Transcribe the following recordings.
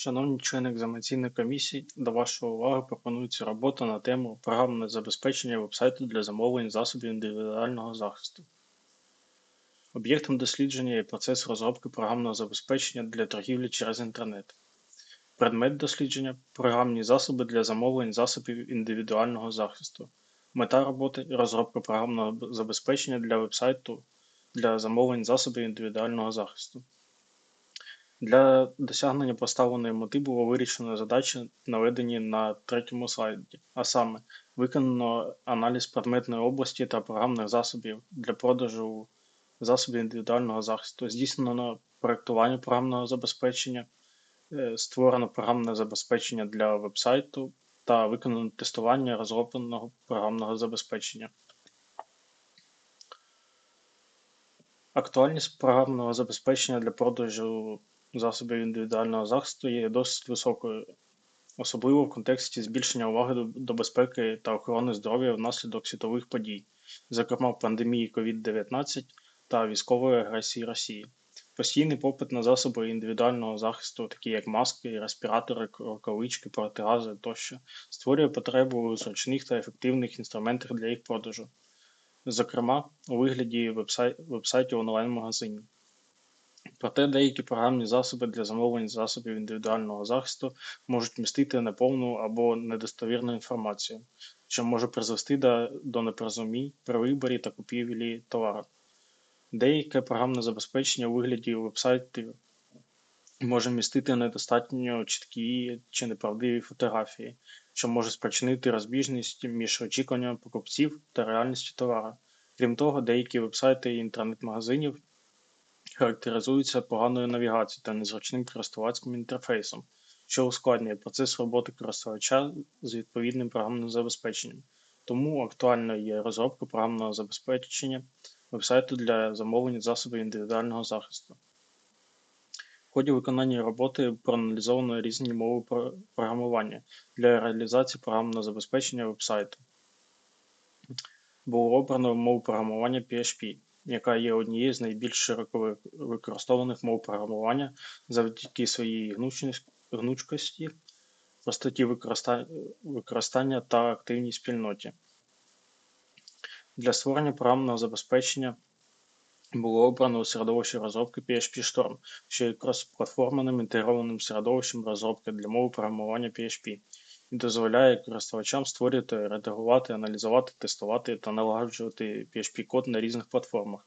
Шановні члени екзаменаційної комісії, до вашої уваги пропонується робота на тему програмне забезпечення вебсайту для замовлень засобів індивідуального захисту. Об'єктом дослідження є процес розробки програмного забезпечення для торгівлі через інтернет. Предмет дослідження програмні засоби для замовлень засобів індивідуального захисту. Мета роботи розробка програмного забезпечення для вебсайту для замовлень засобів індивідуального захисту. Для досягнення поставленої мети було вирішено задачі, наведені на третьому слайді, а саме виконано аналіз предметної області та програмних засобів для продажу засобів індивідуального захисту, здійснено проєктування програмного забезпечення, е, створено програмне забезпечення для вебсайту та виконано тестування розробленого програмного забезпечення. Актуальність програмного забезпечення для продажу засобів індивідуального захисту є досить високою, особливо в контексті збільшення уваги до, безпеки та охорони здоров'я внаслідок світових подій, зокрема пандемії COVID-19 та військової агресії Росії. Постійний попит на засоби індивідуального захисту, такі як маски, респіратори, рукавички, протигази тощо, створює потребу у зручних та ефективних інструментах для їх продажу, зокрема у вигляді вебсайтів онлайн-магазинів. Проте деякі програмні засоби для замовлень засобів індивідуального захисту можуть містити неповну або недостовірну інформацію, що може призвести до, непорозумінь при виборі та купівлі товару. Деяке програмне забезпечення у вигляді вебсайтів може містити недостатньо чіткі чи неправдиві фотографії, що може спричинити розбіжність між очікуванням покупців та реальністю товару. Крім того, деякі вебсайти інтернет-магазинів характеризуються поганою навігацією та незручним користувацьким інтерфейсом, що ускладнює процес роботи користувача з відповідним програмним забезпеченням. Тому актуальною є розробка програмного забезпечення вебсайту для замовлення засобів індивідуального захисту. В ході виконання роботи проаналізовано різні мови програмування для реалізації програмного забезпечення вебсайту. Було обрано мову програмування PHP яка є однією з найбільш широко використовуваних мов програмування завдяки своїй гнучкості, простоті використання та активній спільноті. Для створення програмного забезпечення було обрано середовище розробки PHP Storm, що є крос-платформеним інтегрованим середовищем розробки для мови програмування PHP дозволяє користувачам створювати, редагувати, аналізувати, тестувати та налагоджувати PHP-код на різних платформах.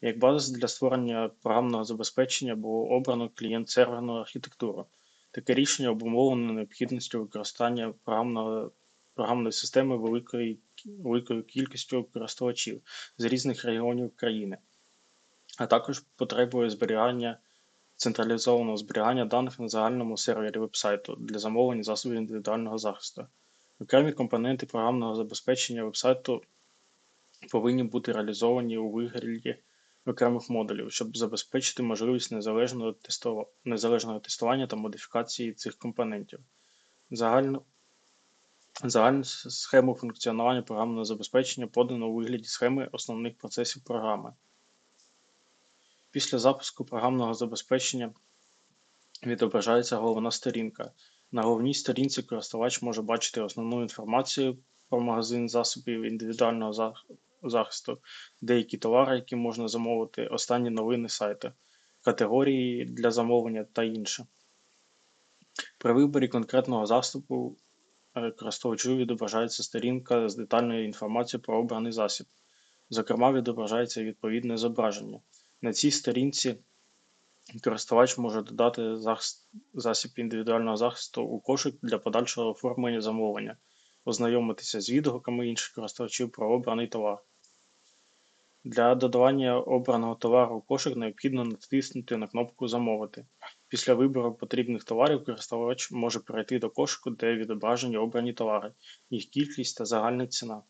Як базис для створення програмного забезпечення було обрано клієнт-серверну архітектуру. Таке рішення обумовлено необхідністю використання програмного, програмної системи великої, великою кількістю користувачів з різних регіонів країни, а також потребує зберігання централізованого зберігання даних на загальному сервері вебсайту для замовлення засобів індивідуального захисту. Окремі компоненти програмного забезпечення вебсайту повинні бути реалізовані у вигляді окремих модулів, щоб забезпечити можливість незалежного тестування, незалежного тестування та модифікації цих компонентів. Загальну Загальну схему функціонування програмного забезпечення подано у вигляді схеми основних процесів програми. Після запуску програмного забезпечення відображається головна сторінка. На головній сторінці користувач може бачити основну інформацію про магазин засобів індивідуального захисту, деякі товари, які можна замовити, останні новини сайту, категорії для замовлення та інше. При виборі конкретного засобу е, користувачу відображається сторінка з детальною інформацією про обраний засіб. Зокрема, відображається відповідне зображення. На цій сторінці користувач може додати засіб індивідуального захисту у кошик для подальшого оформлення замовлення, ознайомитися з відгуками інших користувачів про обраний товар. Для додавання обраного товару у кошик необхідно натиснути на кнопку Замовити. Після вибору потрібних товарів користувач може перейти до кошику, де відображені обрані товари, їх кількість та загальна ціна.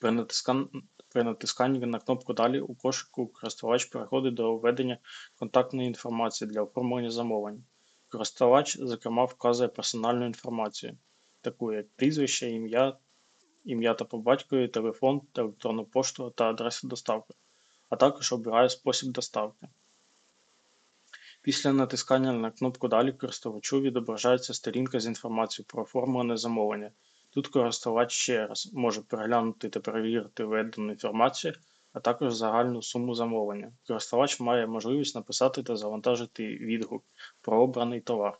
При натисканні при натисканні на кнопку Далі у кошику користувач переходить до введення контактної інформації для оформлення замовлень. Користувач, зокрема, вказує персональну інформацію, таку як прізвище, ім'я ім'я та по батькові, телефон, електронну пошту та адресу доставки, а також обирає спосіб доставки. Після натискання на кнопку Далі користувачу відображається сторінка з інформацією про оформлене замовлення. Тут користувач ще раз може переглянути та перевірити введену інформацію, а також загальну суму замовлення. Користувач має можливість написати та завантажити відгук про обраний товар.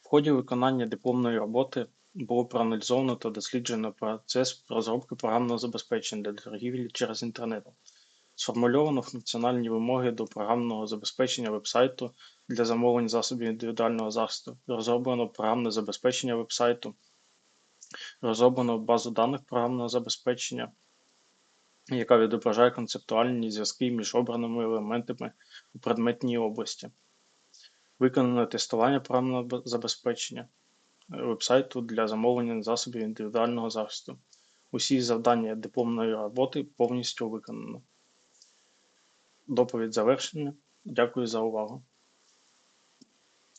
В ході виконання дипломної роботи було проаналізовано та досліджено процес розробки програмного забезпечення для торгівлі через інтернет. Сформульовано функціональні вимоги до програмного забезпечення вебсайту для замовлень засобів індивідуального захисту, розроблено програмне забезпечення вебсайту, розроблено базу даних програмного забезпечення, яка відображає концептуальні зв'язки між обраними елементами у предметній області. Виконано тестування програмного забезпечення е, вебсайту для замовлення засобів індивідуального захисту. Усі завдання дипломної роботи повністю виконано. Доповідь завершена. Дякую за увагу.